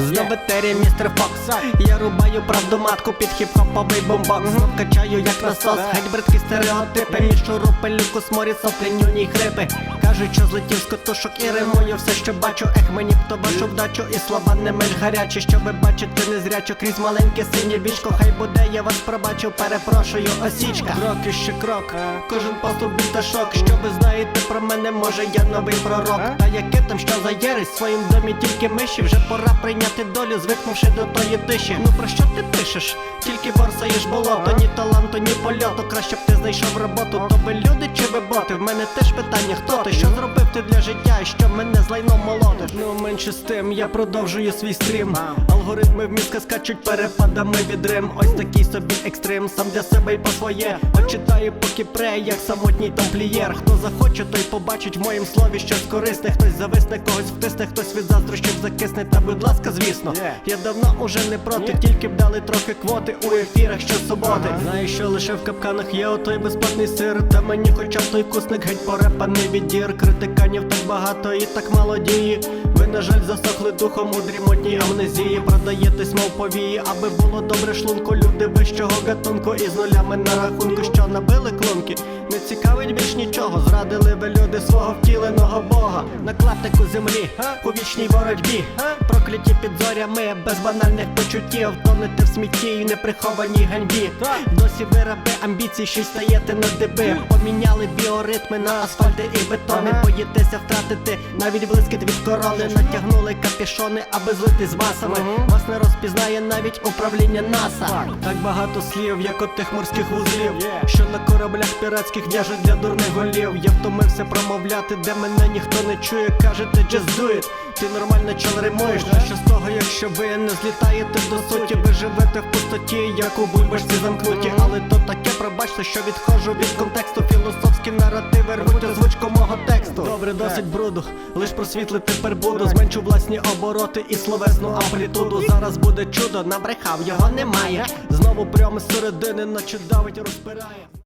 Знов етері, містер Фокс. Я рубаю правду матку під хіп-хоповий бомбокс Знов качаю як насос, геть бредки стереотипи. Мішу рупелюку, сморі софлі, нюні хрипи Кажуть, що злетів з котушок і римую все, що бачу. Ех, мені б то вашу вдачу і слова не менш гарячі. Щоби бачити незрячо крізь маленьке синє вічко Хай буде, я вас пробачу, перепрошую, осічка. Крок і ще крок, кожен поступ біта шок Що ви знаєте про мене, може я новий пророк. Та яке там що за єресь, в своїм домі тільки миші. Вже пора прийняти долю, звикнувши до тої тиші. Ну про що ти пишеш? Тільки борсаєш болото, ні таланту, ні польоту Краще б ти знайшов роботу, то ви люди чи ви боти? В мене теж питання, хто ти? Що зробив ти для життя? І що мене з лайном молотиш? Ну менше з тим, я продовжую свій стрім Алгоритми в мізка скачуть перепадами від рим Ось такий собі екстрим, сам для себе й по своє Почитаю поки пре, як самотній тамплієр. Хто захоче, той побачить в моїм слові щось корисне. Хтось зависне, когось втисне, хтось від заздрощів закисне. Та будь ласка, звісно, я давно уже не проти, тільки б дали трохи квоти у ефірах щосуботи Знаю, що лише в капканах є отой безплатний сир Та мені хоча б той кусник геть порепаний від дір. Критиканів так багато і так мало дії на жаль, засохли духом у дрімотній амнезії. Продаєтесь, мов повії, аби було добре шлунку. Люди вищого гатунку із нулями на рахунку, що набили клунки. Не цікавить більш нічого, зрадили ви люди свого втіленого бога. На клаптику землі, у вічній боротьбі Прокляті під зорями, без банальних почуттів Тонете в смітті і неприхованій ганьбі. Досі ви раби амбіцій, що й стаєте на диби. Поміняли біоритми на асфальти і бетони. Боїтеся втратити навіть блискіт від корони. Натягнули капішони, аби злити з масами Вас не розпізнає навіть управління НАСА. Так. Багато слів, як от тих морських вузлів Що на кораблях піратських в'яжуть для дурних голів. Я втомився промовляти, де мене ніхто не чує. Кажете, just do it Ти нормально чел римуєш, а що з того, якщо ви не злітаєте до суті Ви живете в пустоті, як у бульбашці замкнуті. Але то таке, пробачте, що відходжу від контексту. Філософські наративи рвуть озвучку мого тексту. Добре, досить бруду, лиш просвітлити тепер буду. Зменшу власні обороти і словесну амплітуду. Зараз буде чудо, набрехав, його немає. Знову прямо з середини, наче давить розпирає